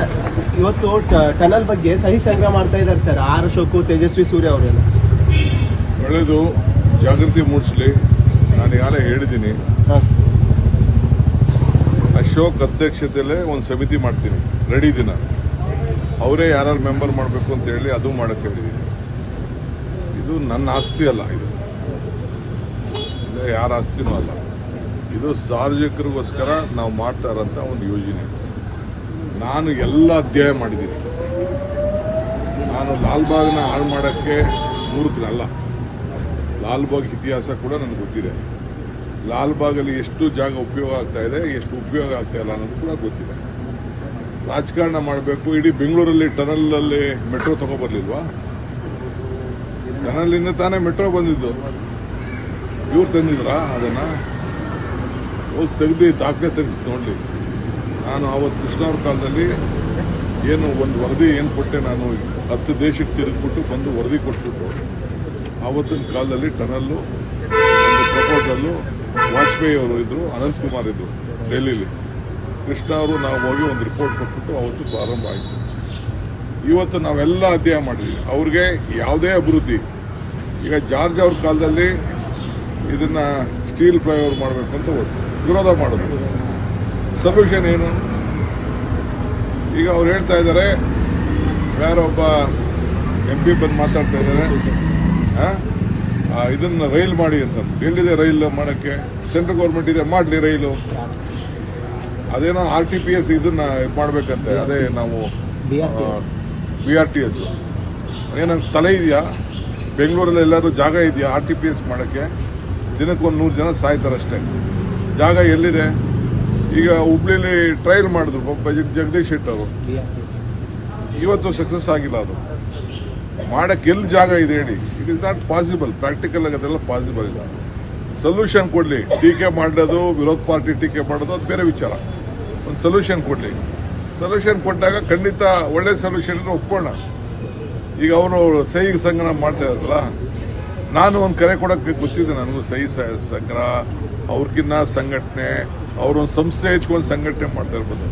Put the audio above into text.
Sir ಇವತ್ತು tunnel ಬಗ್ಗೆ ಸಹಿ ಸಂಗ್ರಹ ಮಾಡ್ತಾ ಇದ್ದಾರೆ ಸರ್. ಆರ್ ಅಶೋಕು ತೇಜಸ್ವಿ ಸೂರ್ಯ ಅವರೆಲ್ಲ. ಒಳ್ಳೆಯದು ಜಾಗೃತಿ ಮೂಡಿಸ್ಲಿ. ನಾನು ಈಗಾಗಲೇ ಹೇಳಿದ್ದೀನಿ. ಅಶೋಕ್ ಅಧ್ಯಕ್ಷತೆಯಲ್ಲೇ ಒಂದು ಸಮಿತಿ ಮಾಡ್ತೀನಿ. ರೆಡಿ ದಿನ. ಅವರೇ ಯಾರು ಮೆಂಬರ್ ಮಾಡಬೇಕು ಅಂತ ಹೇಳಿ ಅದು ಮಾಡಕ್ಕೆ ಹೇಳಿದ್ದೀನಿ. ಇದು ನನ್ನ ಆಸ್ತಿ ಅಲ್ಲ ಇದು. ಇದು ಯಾರ ಆಸ್ತಿನೂ ಅಲ್ಲ. ಇದು ಸಾರ್ವಜನಿಕರಿಗೋಸ್ಕರ ನಾವು ಮಾಡ್ತಾ ಇರೋಂಥ ಒಂದು ಯೋಜನೆ. ನಾನು ಎಲ್ಲ ಅಧ್ಯಾಯ ಮಾಡಿದ್ದೀನಿ. ನಾನು ಲಾಲ್ಬಾಗ್ನ ಹಾಳು ಮಾಡೋಕ್ಕೆ ಮೂರ್ಖನಲ್ಲ ಲಾಲ್ಬಾಗ್ ಇತಿಹಾಸ ಕೂಡ ನನಗೆ ಗೊತ್ತಿದೆ. ಲಾಲ್ಬಾಗಲ್ಲಿ ಎಷ್ಟು ಜಾಗ ಉಪಯೋಗ ಆಗ್ತಾ ಇದೆ, ಎಷ್ಟು ಉಪಯೋಗ ಆಗ್ತಾ ಇಲ್ಲ ಅನ್ನೋದು ಕೂಡ ಗೊತ್ತಿದೆ. ರಾಜಕಾರಣ ಮಾಡಬೇಕು, ಇಡೀ ಬೆಂಗಳೂರಲ್ಲಿ ಟನಲಲ್ಲಿ ಮೆಟ್ರೋ ತಗೊಬರ್ಲಿಲ್ವಾ? ಟನಲಿಂದ ತಾನೇ ಮೆಟ್ರೋ ಬಂದಿದ್ದು. ಇವ್ರು ತಂದಿದ್ರಾ ಅದನ್ನು? ಹೋಗಿ ತೆಗ್ದು ದಾಖಲೆ ತೆಗೆಸಿ ನೋಡಲಿ. ನಾನು ಆವತ್ತು ಕೃಷ್ಣವ್ರ ಕಾಲದಲ್ಲಿ ಏನು ಒಂದು ವರದಿ ಏನು ಕೊಟ್ಟೆ ನಾನು ಹತ್ತು ದೇಶಕ್ಕೆ ತಿರುಗಿಬಿಟ್ಟು ಬಂದು ವರದಿ ಕೊಟ್ಬಿಟ್ಟು, ಆವತ್ತಿನ ಕಾಲದಲ್ಲಿ ಟನಲ್ಲು, ಒಂದು ಪ್ರಪೋಸಲ್ಲು, ವಾಜಪೇಯಿ ಅವರು ಇದ್ದರು ಅನಂತ್ ಕುಮಾರ್ ಇದ್ದರು ಡೆಲ್ಲಿಲಿ ಕೃಷ್ಣ ಅವರು ನಾವು ಹೋಗಿ ಒಂದು ರಿಪೋರ್ಟ್ ಕೊಟ್ಬಿಟ್ಟು ಅವತ್ತು ಪ್ರಾರಂಭ ಆಯಿತು. ಇವತ್ತು ನಾವೆಲ್ಲ ಅಧ್ಯಯನ ಮಾಡಿದ್ವಿ. ಅವ್ರಿಗೆ ಯಾವುದೇ ಅಭಿವೃದ್ಧಿ. ಈಗ ಜಾರ್ಜ್ ಅವ್ರ ಕಾಲದಲ್ಲಿ ಇದನ್ನು ಸ್ಟೀಲ್ ಫ್ಲೈಓವರ್ ಮಾಡಬೇಕು ಅಂತ. ವಿರೋಧ ಮಾಡೋದು. ಸೊಲ್ಯೂಷನ್ ಏನು? ಈಗ ಅವ್ರು ಹೇಳ್ತಾ ಇದ್ದಾರೆ ಯಾರೊಬ್ಬ ಎಂ ಪಿ ಬಂದು ಮಾತಾಡ್ತಾ ಇದ್ದಾರೆ. ಇದನ್ನು ರೈಲ್ ಮಾಡಿ ಅಂತ. ಎಲ್ಲಿದೆ ರೈಲ್ ಮಾಡೋಕ್ಕೆ? ಸೆಂಟ್ರಲ್ ಗೌರ್ಮೆಂಟ್ ಇದೆ ಮಾಡಲಿ ರೈಲು. ಅದೇನೋ ಆರ್ ಟಿ ಪಿ ಎಸ್ ಇದನ್ನು ಮಾಡಬೇಕಂತೆ ಮಾಡ್ಬೇಕಂತೆ ಅದೇ ನಾವು. ಬಿ ಆರ್ ಟಿ ಎಸ್ ಏನಂತ ತಲೆ ಇದೆಯಾ? ಬೆಂಗಳೂರಲ್ಲಿ ಎಲ್ಲರೂ ಜಾಗ ಇದೆಯಾ ಆರ್ ಟಿ ಪಿ ಎಸ್ ಮಾಡೋಕ್ಕೆ? ದಿನಕ್ಕೆ ಒಂದು ನೂರು ಜನ ಸಾಯ್ತಾರೆ ಅಷ್ಟೇ ಜಾಗ ಎಲ್ಲಿದೆ? ಈಗ ಹುಬ್ಳಿಲಿ ಟ್ರಯಲ್ ಮಾಡಿದ್ರು ಪಾಪ ಜಗದೀಶ್ ಶೆಟ್ಟಿ ಅವರು. ಇವತ್ತು ಸಕ್ಸಸ್ ಆಗಿಲ್ಲ ಅದು. ಮಾಡಕ್ಕೆ ಎಲ್ಲಿ ಜಾಗ ಇದೆ ಹೇಳಿ. It is not possible practical ಆಗಿ ಅದೆಲ್ಲ ಪಾಸಿಬಲ್ ಇಲ್ಲ. ಸೊಲ್ಯೂಷನ್ ಕೊಡಲಿ. ಟೀಕೆ ಮಾಡೋದು ವಿರೋಧ ಪಾರ್ಟಿ ಟೀಕೆ ಮಾಡೋದು ಅದು ಬೇರೆ ವಿಚಾರ. ಒಂದು ಸೊಲ್ಯೂಷನ್ ಕೊಡಲಿ. ಸೊಲ್ಯೂಷನ್ ಕೊಟ್ಟಾಗ ಖಂಡಿತ ಒಳ್ಳೆ ಸೊಲ್ಯೂಷನ್ ಒಪ್ಕೋಣ. ಈಗ ಅವರು ಸಹಿ ಸಂಗ್ರಹ ಮಾಡ್ತಾ ಇರಲ್ಲ ನಾನು ಒಂದು ಕರೆ ಕೊಡೋಕ್ಕೆ ಗೊತ್ತಿದೆ ನನಗೂ, ಸಹಿ ಸಂಗ್ರಹ ಅವ್ರಿಗಿನ್ನ ಸಂಘಟನೆ, ಅವರೊಂದು ಸಂಸ್ಥೆ ಹೆಚ್ಕೊಂಡು ಸಂಘಟನೆ ಮಾಡ್ತಾ ಇರ್ಬೋದು.